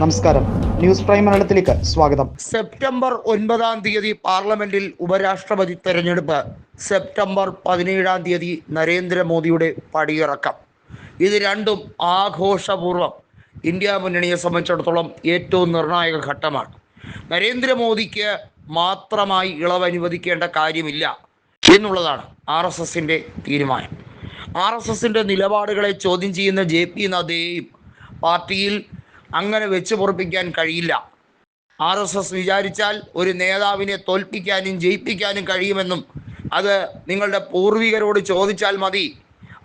നമസ്കാരം. News prime മലയാളത്തിലേക്ക് സ്വാഗതം. സെപ്റ്റംബർ ഒൻപതാം തീയതി പാർലമെന്റിൽ ഉപരാഷ്ട്രപതി തെരഞ്ഞെടുപ്പ്. സെപ്റ്റംബർ പതിനേഴാം തീയതി നരേന്ദ്രമോദിയുടെ പടിയിറക്കം. ഇത് രണ്ടും ആഘോഷപൂർവം ഇന്ത്യ മുന്നണിയെ സംബന്ധിച്ചിടത്തോളം ഏറ്റവും നിർണായക ഘട്ടമാണ്. നരേന്ദ്രമോദിക്ക് മാത്രമായി ഇളവ് അനുവദിക്കേണ്ട കാര്യമില്ല എന്നുള്ളതാണ് ആർ എസ് എസിന്റെ തീരുമാനം. ആർ എസ് എസിന്റെ നിലപാടുകളെ ചോദ്യം ചെയ്യുന്ന ജെ പി നദ്ദയെയും പാർട്ടിയിൽ അങ്ങനെ വെച്ച് പൊറപ്പിക്കാൻ കഴിയില്ല. ആർ എസ് എസ് വിചാരിച്ചാൽ ഒരു നേതാവിനെ തോൽപ്പിക്കാനും ജയിപ്പിക്കാനും കഴിയുമെന്നും അത് നിങ്ങളുടെ പൂർവികരോട് ചോദിച്ചാൽ മതി.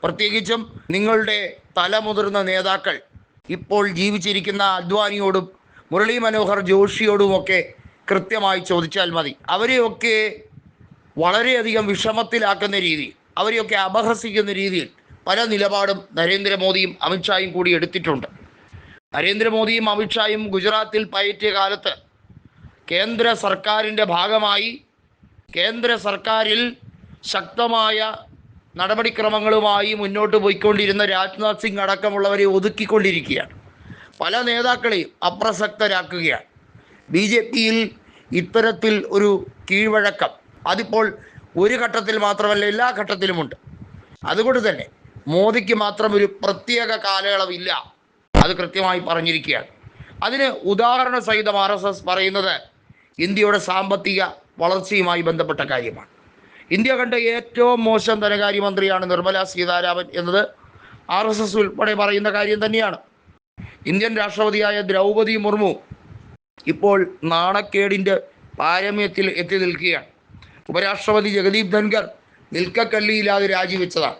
പ്രത്യേകിച്ചും നിങ്ങളുടെ തലമുതിർന്ന നേതാക്കൾ. ഇപ്പോൾ ജീവിച്ചിരിക്കുന്ന അദ്വാനിയോടും മുരളി മനോഹർ ജോഷിയോടുമൊക്കെ കൃത്യമായി ചോദിച്ചാൽ മതി. അവരെയൊക്കെ വളരെയധികം വിഷമത്തിലാക്കുന്ന രീതി അവരെയൊക്കെ അപഹസിക്കുന്ന രീതിയിൽ പല നിലപാടും നരേന്ദ്രമോദിയും അമിത്ഷായും കൂടി എടുത്തിട്ടുണ്ട്. നരേന്ദ്രമോദിയും അമിത്ഷായും ഗുജറാത്തിൽ പയറ്റിയ കാലത്ത് കേന്ദ്ര സർക്കാരിന്റെ ഭാഗമായി കേന്ദ്ര സർക്കാരിൽ ശക്തമായ നടപടിക്രമങ്ങളുമായി മുന്നോട്ട് പോയിക്കൊണ്ടിരുന്ന രാജ്നാഥ് സിംഗ് അടക്കമുള്ളവരെ ഒതുക്കിക്കൊണ്ടിരിക്കുകയാണ്. പല നേതാക്കളെയും അപ്രസക്തരാക്കുകയാണ്. ബി ജെ പിയിൽ ഇത്തരത്തിൽ ഒരു കീഴ്വഴക്കം അതിപ്പോൾ ഒരു ഘട്ടത്തിൽ മാത്രമല്ല എല്ലാ ഘട്ടത്തിലുമുണ്ട്. അതുകൊണ്ട് തന്നെ മോദിക്ക് മാത്രം ഒരു പ്രത്യേക കാലയളവില്ല. അത് കൃത്യമായി പറഞ്ഞിരിക്കുകയാണ്. അതിന് ഉദാഹരണ സഹിതം ആർ എസ് എസ് പറയുന്നത് ഇന്ത്യയുടെ സാമ്പത്തിക വളർച്ചയുമായി ബന്ധപ്പെട്ട കാര്യമാണ്. ഇന്ത്യ കണ്ട ഏറ്റവും മോശം ധനകാര്യമന്ത്രിയാണ് നിർമ്മല സീതാരാമൻ എന്നത് ആർ എസ് എസ് ഉൾപ്പെടെ പറയുന്ന കാര്യം തന്നെയാണ്. ഇന്ത്യൻ രാഷ്ട്രപതിയായ ദ്രൗപദി മുർമു ഇപ്പോൾ നാണക്കേടിന്റെ പാരമ്യത്തിൽ എത്തി നിൽക്കുകയാണ്. ഉപരാഷ്ട്രപതി ജഗദീപ് ധൻഖർ നിൽക്കക്കല്ലിയില്ലാതെ രാജിവെച്ചതാണ്.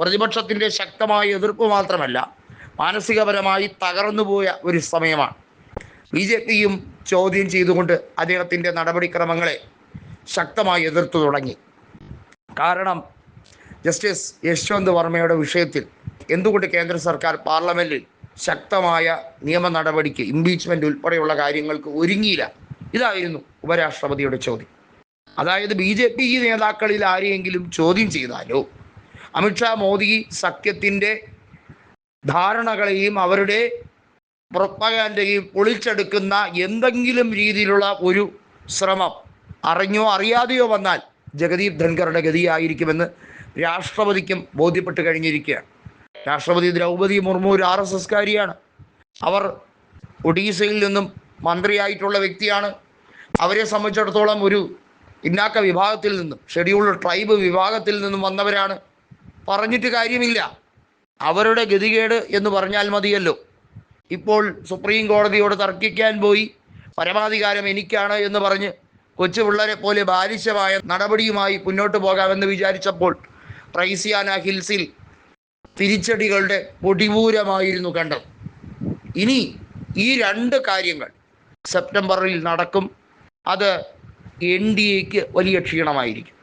പ്രതിപക്ഷത്തിന്റെ ശക്തമായ എതിർപ്പ് മാത്രമല്ല മാനസികപരമായി തകർന്നുപോയ ഒരു സമയമാണ്. ബി ജെ പിയും ചോദ്യം ചെയ്തുകൊണ്ട് അദ്ദേഹത്തിന്റെ നടപടിക്രമങ്ങളെ ശക്തമായി എതിർത്തു തുടങ്ങി. കാരണം ജസ്റ്റിസ് യശ്വന്ത് വർമ്മയുടെ വിഷയത്തിൽ എന്തുകൊണ്ട് കേന്ദ്ര സർക്കാർ പാർലമെന്റിൽ ശക്തമായ നിയമ നടപടിക്ക് ഇംപീച്ച്മെന്റ് ഉൾപ്പെടെയുള്ള കാര്യങ്ങൾക്ക് ഒരുങ്ങിയില്ല? ഇതായിരുന്നു ഉപരാഷ്ട്രപതിയുടെ ചോദ്യം. അതായത് ബി ജെ പി നേതാക്കളിൽ ആരെയെങ്കിലും ചോദ്യം ചെയ്താലോ? അമിത്ഷാ മോദി സഖ്യത്തിന്റെ ധാരണകളെയും അവരുടെ പ്രൊപ്പകാന്റെയും പൊളിച്ചെടുക്കുന്ന എന്തെങ്കിലും രീതിയിലുള്ള ഒരു ശ്രമം അറിഞ്ഞോ അറിയാതെയോ വന്നാൽ ജഗദീപ് ധൻഖറുടെ ഗതിയായിരിക്കുമെന്ന് രാഷ്ട്രപതിക്കും ബോധ്യപ്പെട്ട് കഴിഞ്ഞിരിക്കുകയാണ്. രാഷ്ട്രപതി ദ്രൗപദി മുർമു ഒരു ആർ എസ് എസ്കാരിയാണ്. അവർ ഒഡീസയിൽ നിന്നും മന്ത്രിയായിട്ടുള്ള വ്യക്തിയാണ്. അവരെ സംബന്ധിച്ചിടത്തോളം ഒരു ഇന്നാക്ക വിഭാഗത്തിൽ നിന്നും ഷെഡ്യൂൾഡ് ട്രൈബ് വിഭാഗത്തിൽ നിന്നും വന്നവരാണ്. പറഞ്ഞിട്ട് കാര്യമില്ല. അവരുടെ ഗതികേട് എന്ന് പറഞ്ഞാൽ മതിയല്ലോ. ഇപ്പോൾ സുപ്രീം കോടതിയോട് തർക്കിക്കാൻ പോയി. പരമാധികാരം എനിക്കാണ് എന്ന് പറഞ്ഞ് കൊച്ചു പിള്ളേരെ പോലെ ബാലിശമായ നടപടിയുമായി മുന്നോട്ട് പോകാമെന്ന് വിചാരിച്ചപ്പോൾ ട്രൈസിയാന ഹിൽസിൽ തിരിച്ചടികളുടെ പൊടിപൂരമായിരുന്നു കണ്ടത്. ഇനി ഈ രണ്ട് കാര്യങ്ങൾ സെപ്റ്റംബറിൽ നടക്കും. അത് എൻ ഡി എക്ക് വലിയ ക്ഷീണമായിരിക്കും.